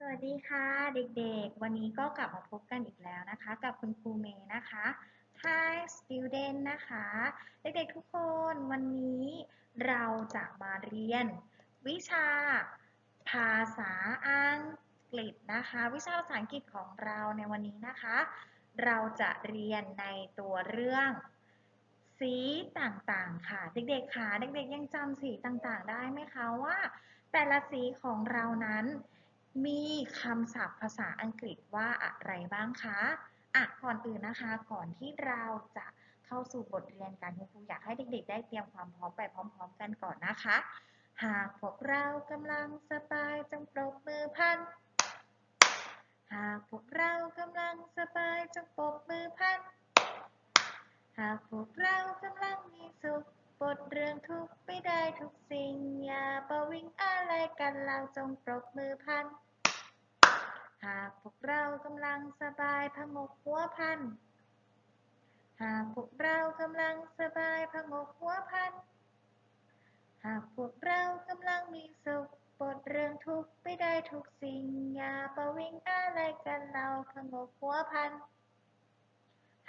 สวัสดีค่ะเด็กๆ วันนี้ก็กลับมาพบกันอีกแล้วนะคะ กับคุณครูเมย์นะคะ Hi student นะคะ เด็กๆทุกคนวันนี้เราจะมาเรียน วิชาภาษาอังกฤษนะคะ วิชาภาษาอังกฤษของเราในวันนี้นะคะ เราจะเรียนในตัวเรื่องสีต่างๆ ค่ะ เด็กๆค่ะเด็กๆยังจำสีต่างๆ ได้ไหมคะว่า แต่ละสีของเรานั้น มีคำศัพท์ภาษาอังกฤษว่าอะไรบ้างคะอะก่อนอื่นนะคะ ก่อนที่เราจะเข้าสู่บทเรียนกันคุณครูอยากให้เด็กๆ ได้เตรียมความพร้อมไปพร้อม ๆ กันก่อนนะคะ หากพวกเรากำลังสบายจงปรบมือพัน หากพวกเรากำลังสบายจงปรบมือพัน หากพวกเรากำลังมีสุขบทเรื่องทุกไม่ได้ทุกสิ่ง อย่าประวิงอะไรกันเราจงปรบมือพัน หากพวกเรากำลังสบายพงกหัวพัน หากพวกเรากำลังสบายพงกหัวพัน หากพวกเรากำลังมีสุขบทเรื่องทุกข์ไม่ได้ทุกสิ่ง อย่าประวิงอะไรกันเราพงกหัวพัน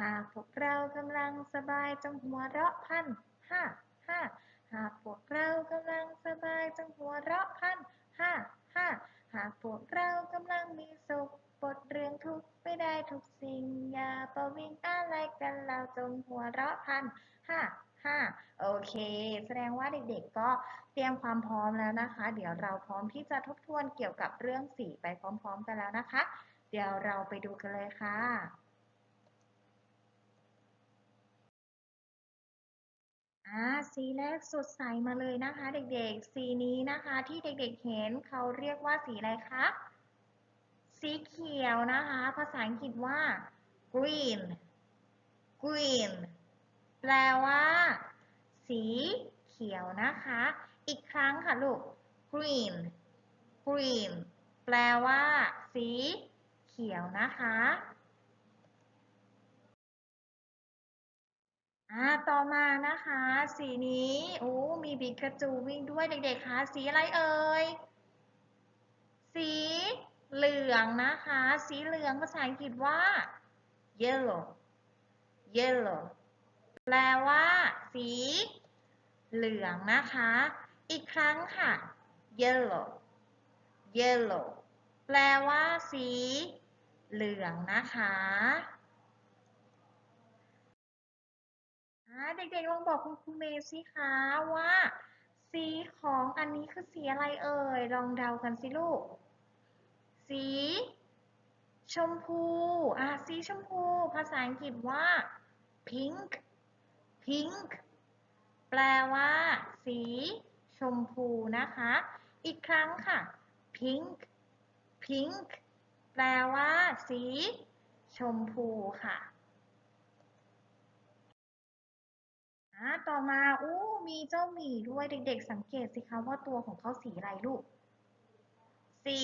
หากพวกเรากำลังสบายจงหัวเราะพันห้าห้าหากพวกเรากำลังสบายจงหัวเราะพันห้าห้า หากพวกเรากำลังมีสุขบทเรื่องทุกข์ไม่ได้ทุกสิ่ง อย่าประวิงอะไรกันเราจงหัวเราะพันห้าห้าโอเค แสดงว่าเด็กๆก็เตรียมความพร้อมแล้วนะคะ เดี๋ยวเราพร้อมที่จะทบทวนเกี่ยวกับเรื่องสีไปพร้อมๆกันแล้วนะคะ เดี๋ยวเราไปดูกันเลยค่ะ อ่าสีแรกสดใสมาเลยนะคะ เด็กๆ สีนี้นะคะที่เด็กๆเห็นเขาเรียกว่าสีอะไรคะ สีเขียวนะคะ ภาษาอังกฤษว่า green green แปลว่า สีเขียวนะคะ อีกครั้งค่ะลูก green green แปลว่า สีเขียวนะคะ อ่าต่อมานะคะ สีนี้โอ้มีบิกกระจูวิ่งด้วยเด็กๆคะสีอะไรเอ่ยสีเหลืองนะคะ สีเหลืองภาษาอังกฤษว่า yellow yellow แปลว่า สีเหลืองนะคะ อีกครั้งค่ะ yellow yellow แปลว่า สีเหลืองนะคะ เด็กๆลองบอกคุณครูเมย์สิคะว่า สีของอันนี้คือสีอะไรเอ่ย ลองเดากันสิลูก สี ชมพูอะสีชมพู ภาษาอังกฤษว่า pink pink แปลว่า สีชมพูนะคะ อีกครั้งค่ะ pink pink แปลว่า สีชมพูค่ะ ต่อมาอู้มีเจ้าหมีด้วยเด็ก ๆ สังเกตสิคะว่าตัวของเขาสีอะไรลูก สี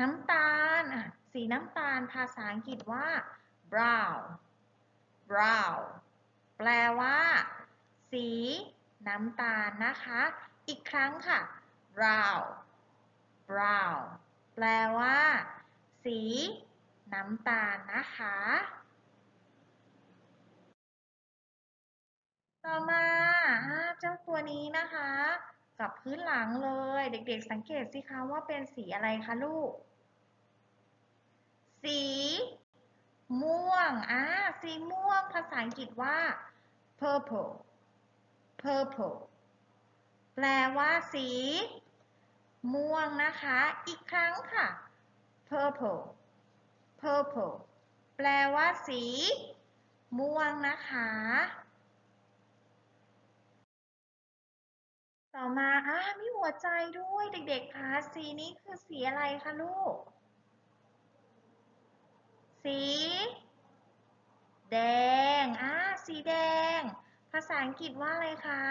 น้ำตาลอะสีน้ำตาลภาษาอังกฤษว่า brown brown แปลว่า สีน้ำตาลนะคะ อีกครั้งค่ะ brown brown แปลว่า สีน้ำตาลนะคะ ต่อมาเจ้าตัวนี้นะคะ กับพื้นหลังเลย เด็กๆสังเกตสิคะว่าเป็นสีอะไรคะลูก สี ม่วงอ่าสีม่วงภาษาอังกฤษว่า purple purple แปลว่าสี ม่วงนะคะ อีกครั้งค่ะ purple purple แปลว่าสี ม่วงนะคะ ต่อมาอ่ามีหัวใจด้วยเด็กๆคะสีนี้คือสีอะไรคะลูก สี แดงอ่าสีแดง ภาษาอังกฤษว่าอะไรคะ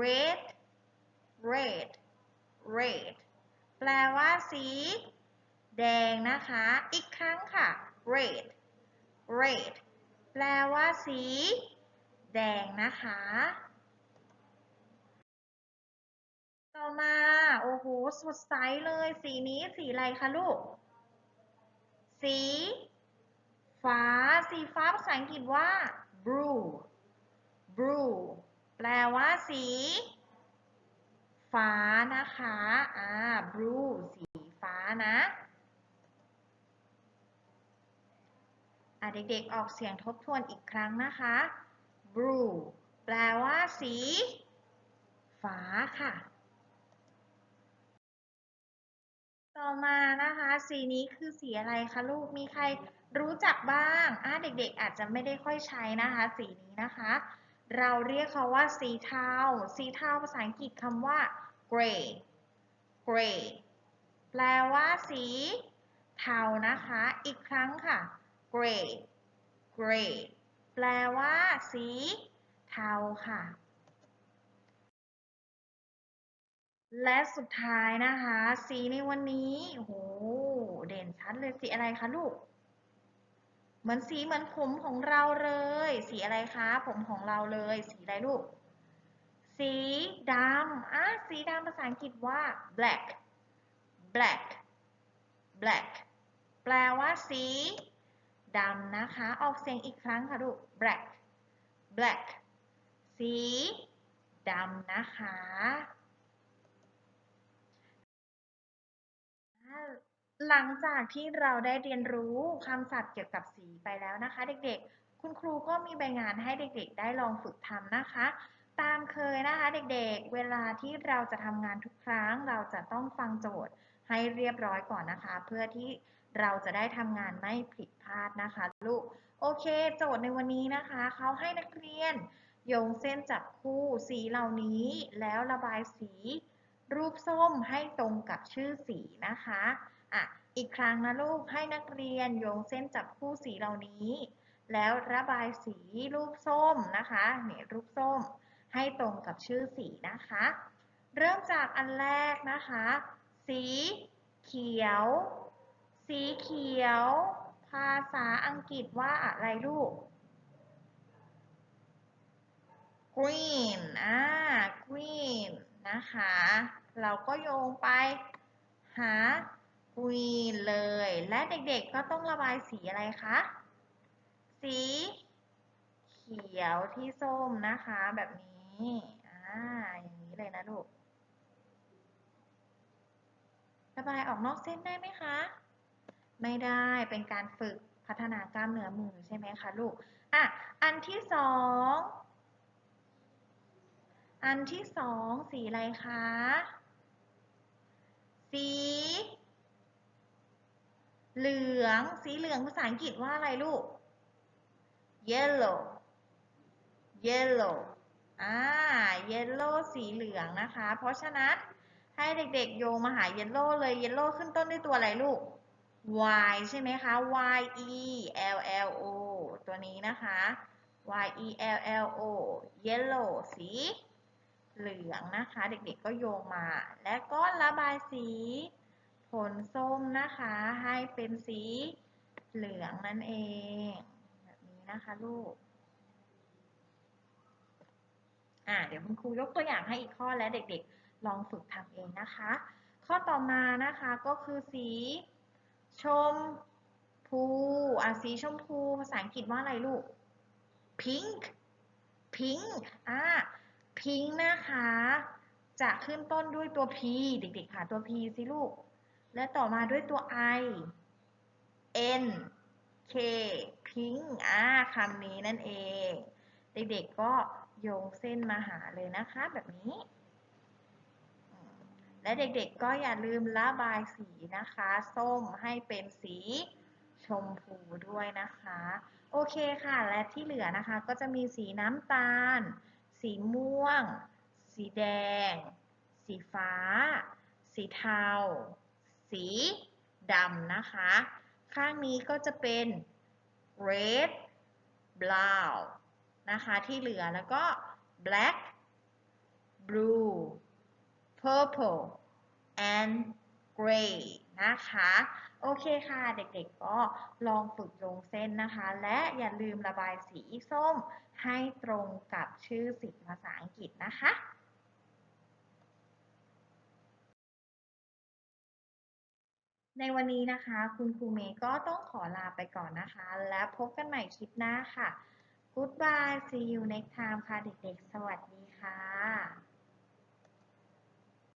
red red red แปลว่าสี แดงนะคะ อีกครั้งค่ะ red red แปลว่าสี แดงนะคะ ต่อมา โอ้โห สดใสเลย สีนี้สีอะไรคะลูก สีฟ้า สีฟ้าภาษาอังกฤษว่า blue blue แปลว่าสี ฟ้านะคะ อ่า blue สีฟ้านะอะเด็กๆ ออกเสียงทบทวนอีกครั้งนะคะ blue แปลว่าสี ฟ้าค่ะ ต่อมานะคะ สีนี้คือสีอะไรคะลูก มีใครรู้จักบ้างอะเด็กๆ อาจจะไม่ได้ค่อยใช้นะคะ สีนี้นะคะ เราเรียกเขาว่าสีเทา สีเทาภาษาอังกฤษคำว่า gray gray แปลว่าสีเทานะคะ อีกครั้งค่ะ gray gray แปลว่าสีเทาค่ะ และสุดท้ายนะคะ สีในวันนี้โหเด่นชัดเลยสีอะไรคะลูก เหมือนสีเหมือนผมของเราเลย สีอะไรคะ ผมของเราเลย สีอะไรลูก สีดำอะสีดำภาษาอังกฤษว่า black black black แปลว่าสีดำนะคะ ออกเสียงอีกครั้งค่ะลูก black black สีดำนะคะ หลังจากที่เราได้เรียนรู้คำศัพท์เกี่ยวกับสีไปแล้วนะคะ เด็กๆ คุณครูก็มีใบงานให้เด็กๆ ได้ลองฝึกทำนะคะ ตามเคยนะคะเด็กๆ เวลาที่เราจะทำงานทุกครั้ง เราจะต้องฟังโจทย์ให้เรียบร้อยก่อนนะคะ เพื่อที่เราจะได้ทำงานไม่ผิดพลาดนะคะลูก โอเค โจทย์ในวันนี้นะคะ เขาให้นักเรียนโยงเส้นจับคู่สีเหล่านี้ แล้วระบายสี รูปส้มให้ตรงกับชื่อสีนะคะ อะอีกครั้งนะลูกให้นักเรียนโยงเส้นจับคู่สีเหล่านี้ แล้วระบายสีรูปส้มนะคะเนี่ยรูปส้ม ให้ตรงกับชื่อสีนะคะ เริ่มจากอันแรกนะคะ สีเขียว สีเขียว ภาษาอังกฤษว่าอะไรลูก green อ่า green นะคะ เราก็โยงไปหา green เลย และเด็กๆก็ต้องระบายสีอะไรคะ สีเขียวที่ส้มนะคะ แบบนี้อ่าอย่างนี้เลยนะลูก ระบายออกนอกเส้นได้ไหมคะ ไม่ได้เป็นการฝึกพัฒนากล้ามเนื้อมือใช่ไหมคะลูกอะอันที่สองอันที่สองสีอะไรคะ สี เหลืองสีเหลืองภาษาอังกฤษว่าอะไรลูก yellow yellow อ่า yellow สีเหลืองนะคะ เพราะฉะนั้นให้เด็กๆโยงมาหา yellow เลย yellow ขึ้นต้นด้วยตัวอะไรลูก y ใช่ไหมคะ y e l l o ตัวนี้นะคะ y e l l o yellow สีเหลืองนะคะ เด็กๆก็โยงมา และก็ระบายสี ผลส้มนะคะให้เป็นสีเหลืองนั่นเอง แบบนี้นะคะลูก อ่าเดี๋ยวคุณครูยกตัวอย่างให้อีกข้อและเด็กๆ ลองฝึกทำเองนะคะ ข้อต่อมานะคะก็คือสีชมพูอะสีชมพูภาษาอังกฤษว่าอะไรลูก pink pink อ่า pink นะคะ จะขึ้นต้นด้วยตัว p เด็กๆค่ะตัว p สิลูก และต่อมาด้วยตัว i n k pink อ่าคำนี้นั่นเอง เด็กๆก็โยงเส้นมาหาเลยนะคะแบบนี้ และเด็กๆก็อย่าลืมระบายสีนะคะ ส้มให้เป็นสีชมพูด้วยนะคะ โอเคค่ะ และที่เหลือนะคะก็จะมีสีน้ำตาล สีม่วง สีแดง สีฟ้า สีเทา สีดำนะคะ ข้างนี้ก็จะเป็น red brown นะคะที่เหลือแล้วก็ black blue purple and gray นะคะ โอเคค่ะ เด็กๆ ก็ลองฝึกโยงเส้นนะคะ และอย่าลืมระบายสีส้มให้ตรงกับชื่อสีภาษาอังกฤษนะคะ ในวันนี้นะคะ คุณครูเมย์ก็ต้องขอลาไปก่อนนะคะ และพบกันใหม่คลิปหน้าค่ะ Goodbye see you next time ค่ะ เด็กๆ สวัสดีค่ะ